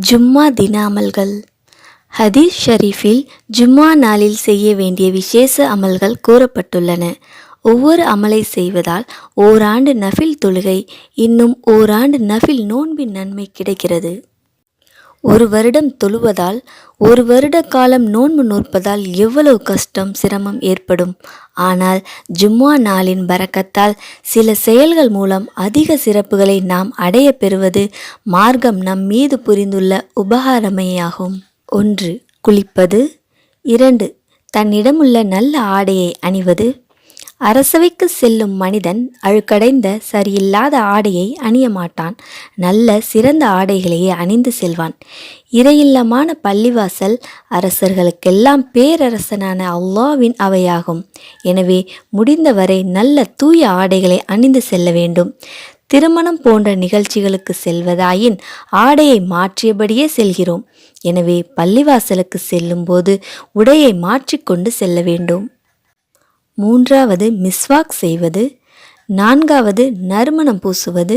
ஜும்மா தின அமல்கள் ஹதீஸ் ஷரீஃபில் ஜும்மா நாளில் செய்ய வேண்டிய விசேஷ அமல்கள் கூறப்பட்டுள்ளன. ஒவ்வொரு அமலை செய்வதால் ஓராண்டு நஃபில் தொழுகை இன்னும் ஓராண்டு நஃபில் நோன்பின் நன்மை கிடைக்கிறது. ஒரு வருடம் தொழுவதால் ஒரு வருட காலம் நோன்பு நோற்பதால் எவ்வளவு கஷ்டம் சிரமம் ஏற்படும். ஆனால் ஜும்மா நாளின் பறக்கத்தால் சில செயல்கள் மூலம் அதிக சிறப்புகளை நாம் அடைய பெறுவது மார்க்கம் நம் மீது புரிந்துள்ள உபகாரமையாகும். ஒன்று குளிப்பது. இரண்டு தன்னிடமுள்ள நல்ல ஆடையை அணிவது. அரசவைக்கு செல்லும் மனிதன் அழுக்கடைந்த சரியில்லாத ஆடையை அணிய மாட்டான் நல்ல சிறந்த ஆடைகளையே அணிந்து செல்வான். இறையில்லமான பள்ளிவாசல் அரசர்களுக்கெல்லாம் பேரரசனான அல்லாவின் அவையாகும். எனவே முடிந்தவரை நல்ல தூய ஆடைகளை அணிந்து செல்ல வேண்டும். திருமணம் போன்ற நிகழ்ச்சிகளுக்கு செல்வதாயின் ஆடையை மாற்றியபடியே செல்கிறோம். எனவே பள்ளிவாசலுக்கு செல்லும்போது உடையை மாற்றிக்கொண்டு செல்ல வேண்டும். மூன்றாவது மிஸ்வாக் செய்வது நான்காவது நறுமணம் பூசுவது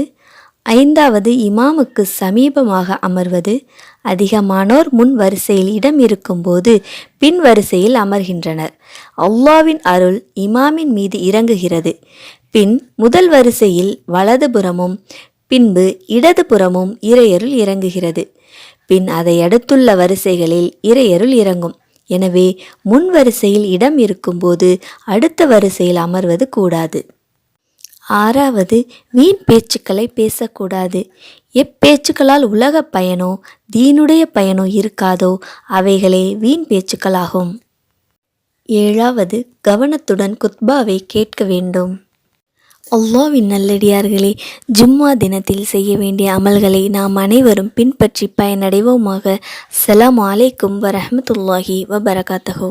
ஐந்தாவது இமாமுக்கு சமீபமாக அமர்வது அதிகமானோர் முன் வரிசையில் இடம் இருக்கும்போது பின் வரிசையில் அமர்கின்றனர். அல்லாவின் அருள் இமாமின் மீது இறங்குகிறது. பின் முதல் வரிசையில் வலதுபுறமும் பின்பு இடதுபுறமும் இறையருள் இறங்குகிறது. பின் அதை அடுத்துள்ள வரிசைகளில் இறையருள் இறங்கும். எனவே முன் வரிசையில் இடம் இருக்கும்போது அடுத்த வரிசையில் அமர்வது கூடாது. ஆறாவது வீண் பேச்சுக்களை பேசக்கூடாது. எப்பேச்சுக்களால் உலக பயனோ தீனுடைய பயனோ இருக்காதோ அவைகளே வீண் பேச்சுக்களாகும். ஏழாவது கவனத்துடன் குத்பாவை கேட்க வேண்டும். அல்லாவின் நல்லடியார்களே ஜும்மா தினத்தில் செய்ய வேண்டிய அமல்களை நாம் அனைவரும் பின்பற்றி பயனடைவோமாக. சலாம் அலைக்கும் வரஹமத்துல்லாஹி வபரகாத்தஹோ.